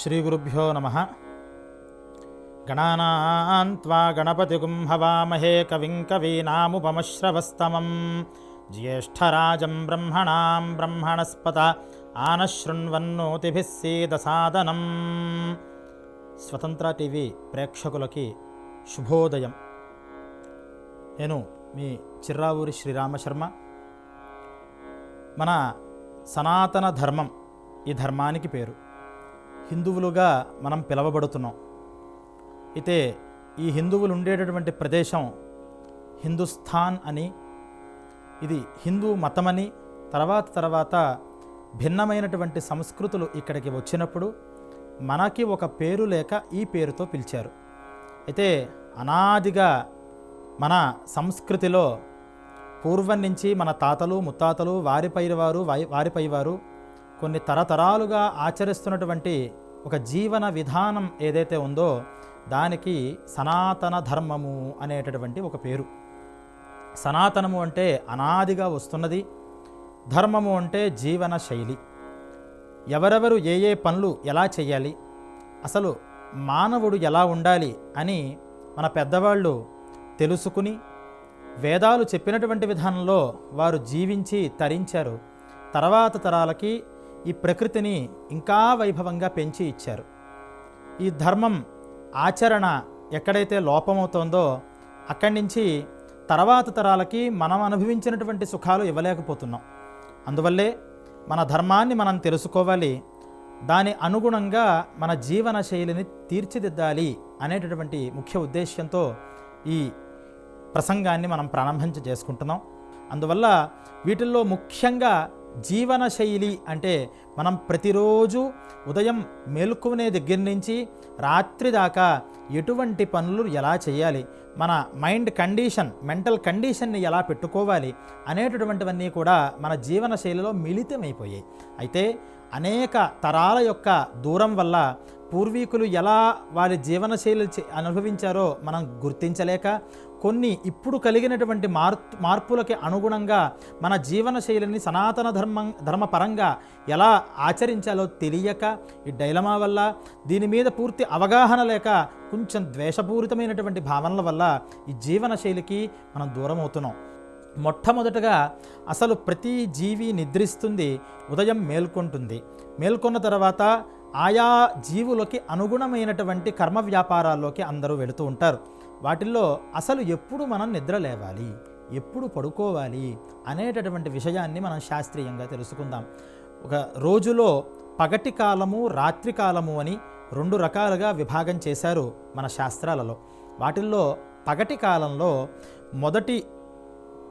శ్రీగురుభ్యో నమ గణానాన్వా గణపతిగుం హవామహే కవిం కవీనాముపమశ్రవస్తమం జ్యేష్ఠరాజం బ్రహ్మణాం బ్రహ్మణస్పత ఆనశృణ్వన్నోతిభిः సీదసాదనం స్వతంత్ర టీవీ ప్రేక్షకులకి శుభోదయం నేను మీ చిర్రావూరి శ్రీరామశర్మ మన సనాతన ధర్మం ఈ ధర్మానికి పేరు హిందువులుగా మనం పిలవబడుతున్నాం. అయితే ఈ హిందువులు ఉండేటటువంటి ప్రదేశం హిందుస్థాన్ అని ఇది హిందూ మతమని తర్వాత తర్వాత భిన్నమైనటువంటి సంస్కృతులు ఇక్కడికి వచ్చినప్పుడు మనకి ఒక పేరు లేక ఈ పేరుతో పిలిచారు. అయితే అనాదిగా మన సంస్కృతిలో పూర్వం నుంచి మన తాతలు ముత్తాతలు వారిపై వారు వారిపై వారు కొన్ని తరతరాలుగా ఆచరిస్తున్నటువంటి ఒక జీవన విధానం ఏదైతే ఉందో దానికి సనాతన ధర్మము అనేటటువంటి ఒక పేరు. సనాతనము అంటే అనాదిగా వస్తున్నది ధర్మము అంటే జీవన శైలి. ఎవరెవరు ఏ ఏ పనులు ఎలా చేయాలి అసలు మానవుడు ఎలా ఉండాలి అని మన పెద్దవాళ్ళు తెలుసుకుని వేదాలు చెప్పినటువంటి విధానంలో వారు జీవించి తరించారు. తర్వాత తరాలకి ఈ ప్రకృతిని ఇంకా వైభవంగా పెంచి ఇచ్చారు. ఈ ధర్మం ఆచరణ ఎక్కడైతే లోపమవుతోందో అక్కడి నుంచి తర్వాత తరాలకి మనం అనుభవించినటువంటి సుఖాలు ఇవ్వలేకపోతున్నాం. అందువల్లే మన ధర్మాన్ని మనం తెలుసుకోవాలి. దాని అనుగుణంగా మన జీవన శైలిని తీర్చిదిద్దాలి అనేటటువంటి ముఖ్య ఉద్దేశ్యంతో ఈ ప్రసంగాన్ని మనం ప్రారంభించ చేసుకుంటున్నాం. అందువల్ల వీటిల్లో ముఖ్యంగా జీవన శైలి అంటే మనం ప్రతిరోజు ఉదయం మేలుకునే దగ్గర నుంచి రాత్రి దాకా ఎటువంటి పనులు ఎలా చేయాలి? మన మైండ్ కండిషన్ మెంటల్ కండిషన్ని ఎలా పెట్టుకోవాలి? అనేటటువంటివన్నీ కూడా మన జీవన శైలిలో మిళితమైపోయాయి. అయితే అనేక తరాల యొక్క దూరం వల్ల పూర్వీకులు ఎలా వారి జీవనశైలి అనుభవించారో మనం గుర్తించలేక కొన్ని ఇప్పుడు కలిగినటువంటి మార్ మార్పులకి అనుగుణంగా మన జీవన శైలిని సనాతన ధర్మం ధర్మపరంగా ఎలా ఆచరించాలో తెలియక ఈ డైలమా వల్ల దీని మీద పూర్తి అవగాహన లేక కొంచెం ద్వేషపూరితమైనటువంటి భావనల వల్ల ఈ జీవన శైలికి మనం దూరం అవుతున్నాం మొట్టమొదటగా అసలు ప్రతి జీవి నిద్రిస్తుంది ఉదయం మేల్కొంటుంది. మేల్కొన్న తర్వాత ఆయా జీవులకి అనుగుణమైనటువంటి కర్మ వ్యాపారాల్లోకి అందరూ వెళుతూ ఉంటారు. వాటిల్లో అసలు ఎప్పుడు మనం నిద్ర లేవాలి ఎప్పుడు పడుకోవాలి అనేటటువంటి విషయాన్ని మనం శాస్త్రీయంగా తెలుసుకుందాం. ఒక రోజులో పగటి కాలము రాత్రి కాలము అని రెండు రకాలుగా విభాగం చేశారు మన శాస్త్రాలలో. వాటిల్లో పగటి కాలంలో మొదటి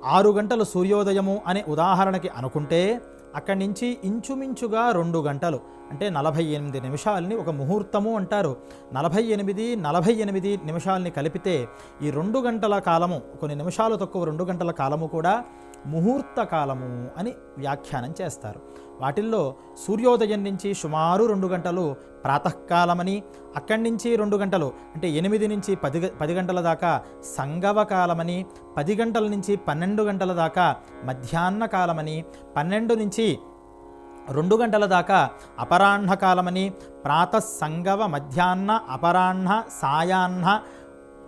ఆరు గంటలు సూర్యోదయము అనే ఉదాహరణకి అనుకుంటే అక్కడి నుంచి ఇంచుమించుగా రెండు గంటలు అంటే నలభై ఎనిమిది నిమిషాలని ఒక ముహూర్తము అంటారు. నలభై ఎనిమిది నలభై ఎనిమిది నిమిషాలని కలిపితే ఈ రెండు గంటల కాలము కొన్ని నిమిషాలు తక్కువ రెండు గంటల కాలము కూడా ముహూర్త కాలము అని వ్యాఖ్యానం చేస్తారు. వాటిల్లో సూర్యోదయం నుంచి సుమారు రెండు గంటలు ప్రాతకాలమని అక్కడి నుంచి రెండు గంటలు అంటే ఎనిమిది నుంచి పది పది గంటల దాకా సంగవ కాలమని పది గంటల నుంచి పన్నెండు గంటల దాకా మధ్యాహ్న కాలమని పన్నెండు నుంచి రెండు గంటల దాకా అపరాహ్న కాలమని ప్రాతసంగవ మధ్యాహ్న అపరాహ్న సాయాహ్న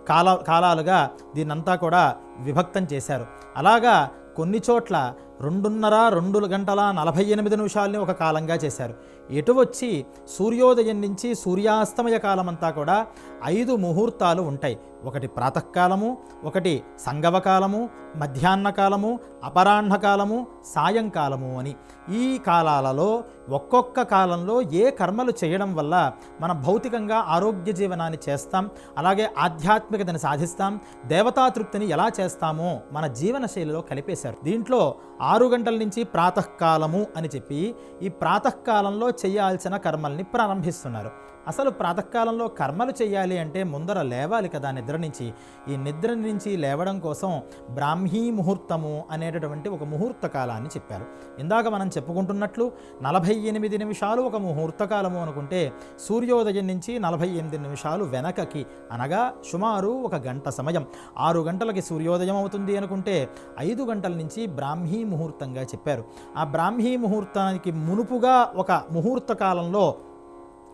కాల కాలాలుగా దీన్నంతా కూడా విభక్తం చేశారు. అలాగా కొన్ని చోట్ల రెండున్నర రెండు గంటల నలభై ఎనిమిది నిమిషాలని ఒక కాలంగా చేశారు. ఎటు వచ్చి సూర్యోదయం నుంచి సూర్యాస్తమయ కాలమంతా కూడా ఐదు ముహూర్తాలు ఉంటాయి. ఒకటి ప్రాతకాలము ఒకటి సంగవకాలము మధ్యాహ్నకాలము మధ్యాహ్న కాలము అపరాహ్న కాలము సాయంకాలము అని. ఈ కాలాలలో ఒక్కొక్క కాలంలో ఏ కర్మలు చేయడం వల్ల మనం భౌతికంగా ఆరోగ్య జీవనాన్ని చేస్తాం అలాగే ఆధ్యాత్మికతని సాధిస్తాం దేవతాతృప్తిని ఎలా చేస్తామో మన జీవన శైలిలో కలిపేశారు. దీంట్లో ఆరు గంటల నుంచి ప్రాతకాలము అని చెప్పి ఈ ప్రాతకాలంలో చేయాల్సిన కర్మల్ని ప్రారంభిస్తున్నారు. అసలు ప్రాతకాలంలో కర్మలు చేయాలి అంటే ముందర లేవాలి కదా నిద్ర నుంచి. ఈ నిద్ర నుంచి లేవడం కోసం బ్రాహ్మీ ముహూర్తము అనేటటువంటి ఒక ముహూర్త కాలాన్ని చెప్పారు. ఇందాక మనం చెప్పుకుంటున్నట్లు నలభై ఎనిమిది నిమిషాలు ఒక ముహూర్త కాలము అనుకుంటే సూర్యోదయం నుంచి నలభై ఎనిమిది నిమిషాలు వెనకకి అనగా సుమారు ఒక గంట సమయం. ఆరు గంటలకి సూర్యోదయం అవుతుంది అనుకుంటే ఐదు గంటల నుంచి బ్రాహ్మీ ముహూర్తంగా చెప్పారు. ఆ బ్రాహ్మీ ముహూర్తానికి మునుపుగా ఒక ముహూర్త కాలంలో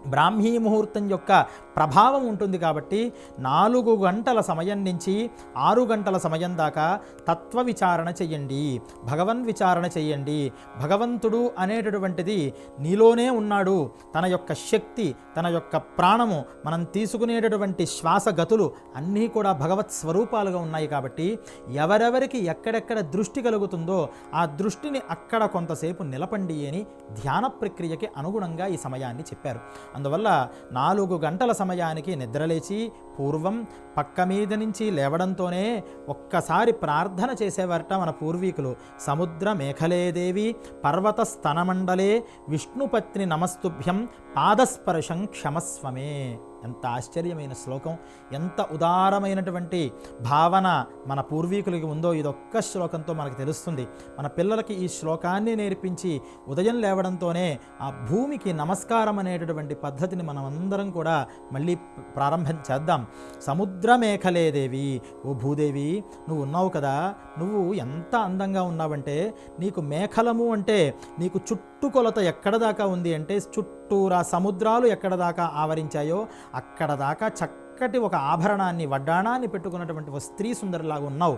బ్రాహ్మీ ముహూర్తం యొక్క ప్రభావం ఉంటుంది కాబట్టి నాలుగు గంటల సమయం నుంచి ఆరు గంటల సమయం దాకా తత్వ విచారణ చెయ్యండి భగవన్ విచారణ చెయ్యండి భగవంతుడు అనేటటువంటిది నీలోనే ఉన్నాడు. తన యొక్క శక్తి తన యొక్క ప్రాణము మనం తీసుకునేటటువంటి శ్వాస గతులు అన్నీ కూడా భగవత్ స్వరూపాలుగా ఉన్నాయి కాబట్టి ఎవరెవరికి ఎక్కడెక్కడ దృష్టి కలుగుతుందో ఆ దృష్టిని అక్కడ కొంతసేపు నిలపండి అని ధ్యాన ప్రక్రియకి అనుగుణంగా ఈ సమయాన్ని చెప్పారు. అందువల్ల నాలుగు గంటల సమయానికి నిద్రలేచి పూర్వం పక్క మీద నుంచి లేవడంతోనే ఒక్కసారి ప్రార్థన చేసేవారట మన పూర్వీకులు. సముద్ర మేఖలేదేవి పర్వత స్తనమండలే విష్ణుపత్ని నమస్తుభ్యం పాదస్పర్శం క్షమస్వమే. ఎంత ఆశ్చర్యమైన శ్లోకం ఎంత ఉదారమైనటువంటి భావన మన పూర్వీకులకి ఉందో ఇదొక్క శ్లోకంతో మనకు తెలుస్తుంది. మన పిల్లలకి ఈ శ్లోకాన్ని నేర్పించి ఉదయం లేవడంతోనే ఆ భూమికి నమస్కారం అనేటటువంటి పద్ధతిని మనం అందరం కూడా మళ్ళీ ప్రారంభం చేద్దాం. సముద్రమేఖలేదేవి ఓ భూదేవి నువ్వు ఉన్నావు కదా నువ్వు ఎంత అందంగా ఉన్నావంటే నీకు మేఖలము అంటే నీకు చుట్టుకొలత ఎక్కడ దాకా ఉంది అంటే చుట్టూరా సముద్రాలు ఎక్కడ దాకా ఆవరించాయో అక్కడ దాకా చక్కటి ఒక ఆభరణాన్ని వడ్డాణాన్ని పెట్టుకున్నటువంటి ఒక స్త్రీ సుందరిలాగా ఉన్నావు.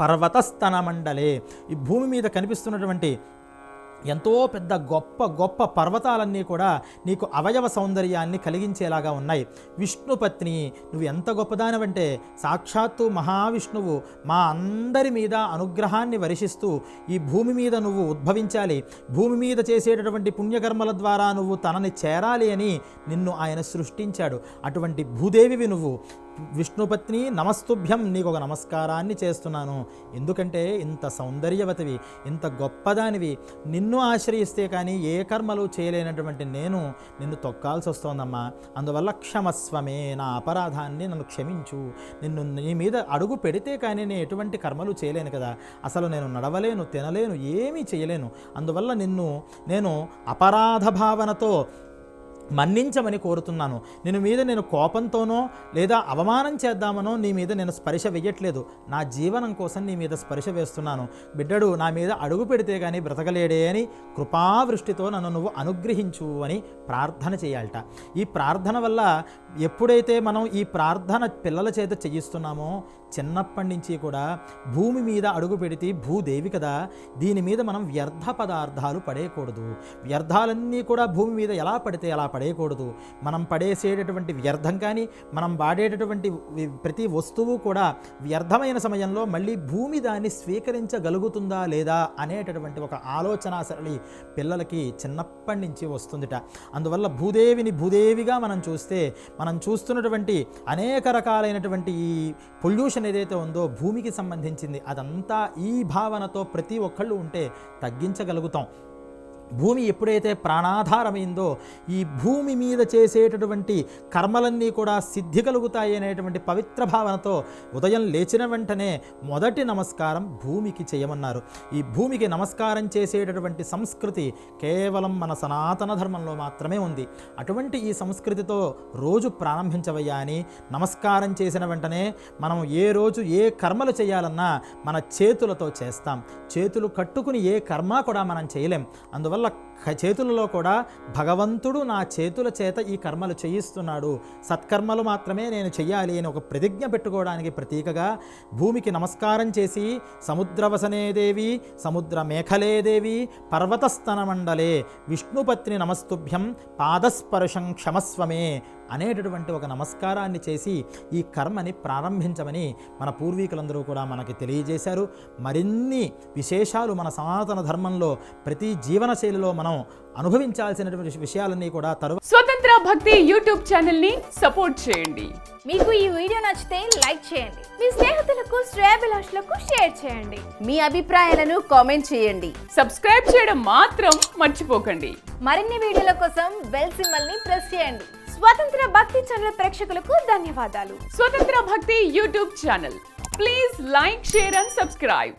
పర్వతస్తన మండలే ఈ భూమి మీద కనిపిస్తున్నటువంటి ఎంతో పెద్ద గొప్ప గొప్ప పర్వతాలన్నీ కూడా నీకు అవయవ సౌందర్యాన్ని కలిగించేలాగా ఉన్నాయి. విష్ణుపత్ని నువ్వు ఎంత గొప్పదానవంటే సాక్షాత్తు మహావిష్ణువు మా అందరి మీద అనుగ్రహాన్ని వర్షిస్తూ ఈ భూమి మీద నువ్వు ఉద్భవించాలి. భూమి మీద చేసేటటువంటి పుణ్యకర్మల ద్వారా నువ్వు తనని చేరాలి అని నిన్ను ఆయన సృష్టించాడు. అటువంటి భూదేవివి నువ్వు. విష్ణుపత్ని నమస్తుభ్యం నీకు ఒక నమస్కారాన్ని చేస్తున్నాను. ఎందుకంటే ఇంత సౌందర్యవతివి ఇంత గొప్పదానివి. నిన్ను ఆశ్రయిస్తే కానీ ఏ కర్మలు చేయలేనటువంటి నేను నిన్ను తొక్కాల్సి వస్తోందమ్మా. అందువల్ల క్షమస్వమే నా అపరాధాన్ని నన్ను క్షమించు. నిన్ను నీ మీద అడుగు పెడితే కానీ నేను ఎటువంటి కర్మలు చేయలేను కదా. అసలు నేను నడవలేను తినలేను ఏమీ చేయలేను. అందువల్ల నిన్ను నేను అపరాధ భావనతో మన్నించమని కోరుతున్నాను. నేను మీద నేను కోపంతోనో లేదా అవమానం చేద్దామనో నీ మీద నేను స్పర్శ వెయ్యట్లేదు. నా జీవనం కోసం నీ మీద స్పర్శ వేస్తున్నాను. బిడ్డడు నా మీద అడుగు పెడితే కానీ బ్రతకలేడే అని కృపావృష్టితో నన్ను నువ్వు అనుగ్రహించు అని ప్రార్థన చేయాలట. ఈ ప్రార్థన వల్ల ఎప్పుడైతే మనం ఈ ప్రార్థన పిల్లల చేత చేయిస్తున్నామో చిన్నప్పటి నుంచి కూడా భూమి మీద అడుగు పెడితే భూదేవి కదా. దీని మీద మనం వ్యర్థ పదార్థాలు పడేయకూడదు. వ్యర్థాలన్నీ కూడా భూమి మీద ఎలా పడితే అలా పడేయకూడదు. మనం పడేసేటటువంటి వ్యర్థం కానీ మనం వాడేటటువంటి ప్రతి వస్తువు కూడా వ్యర్థమైన సమయంలో మళ్ళీ భూమి దాన్ని స్వీకరించగలుగుతుందా లేదా అనేటటువంటి ఒక ఆలోచన సరళి పిల్లలకి చిన్నప్పటి నుంచి వస్తుందిట. అందువల్ల భూదేవిని భూదేవిగా మనం చూస్తే మనం చూస్తున్నటువంటి అనేక రకాలైనటువంటి ఈ పొల్యూషన్ ఏదైతే ఉందో భూమికి సంబంధించింది అదంతా ఈ భావనతో ప్రతి ఒక్కళ్ళు ఉంటే తగ్గించగలుగుతాం. భూమి ఎప్పుడైతే ప్రాణాధారమైందో ఈ భూమి మీద చేసేటటువంటి కర్మలన్నీ కూడా సిద్ధి కలుగుతాయి అనేటువంటి పవిత్ర భావనతో ఉదయం లేచిన వెంటనే మొదటి నమస్కారం భూమికి చేయమన్నారు. ఈ భూమికి నమస్కారం చేసేటటువంటి సంస్కృతి కేవలం మన సనాతన ధర్మంలో మాత్రమే ఉంది. అటువంటి ఈ సంస్కృతితో రోజు ప్రారంభించవయ్యా అని నమస్కారం చేసిన వెంటనే మనం ఏ రోజు ఏ కర్మలు చేయాలన్నా మన చేతులతో చేస్తాం. చేతులు కట్టుకుని ఏ కర్మ కూడా మనం చేయలేం. అందువల్ల క- చేతులలో కూడా భగవంతుడు నా చేతుల చేత ఈ కర్మలు చేయిస్తున్నాడు. సత్కర్మలు మాత్రమే నేను చెయ్యాలి అని ఒక ప్రతిజ్ఞ పెట్టుకోవడానికి ప్రతీకగా భూమికి నమస్కారం చేసి సముద్రవసనే దేవి సముద్ర మేఖలే దేవి పర్వతస్తన మండలే విష్ణుపత్ని నమస్తుభ్యం పాదస్పర్శం క్షమస్వమే అనేటటువంటి ఒక నమస్కారాన్ని చేసి ఈ కర్మని ప్రారంభించమని మన పూర్వీకులందరూ కూడా మనకి తెలియజేశారు. మరిన్ని విశేషాలు మన సనాతన ధర్మంలో ప్రతి జీవనశైలిలో మనం అనుభవించాల్సినటువంటి విషయాలన్నీ కూడా తరువాత స్వతంత్ర భక్తి యూట్యూబ్ ఛానల్ని సపోర్ట్ చేయండి. మీకు ఈ వీడియో నచ్చితే లైక్ చేయండి. మీ స్నేహితులకు శ్రేయభిలాషులకు షేర్ చేయండి. మీ అభిప్రాయాలను కామెంట్ చేయండి. సబ్స్క్రైబ్ చేయడం మాత్రం మర్చిపోకండి. మరిన్ని వీడియోల కోసం బెల్ సింబల్ని ప్రెస్ చేయండి. స్వతంత్ర భక్తి ఛానల్ ప్రేక్షకులకు ధన్యవాదాలు. Swatantra Bhakti YouTube channel. Please like share and subscribe.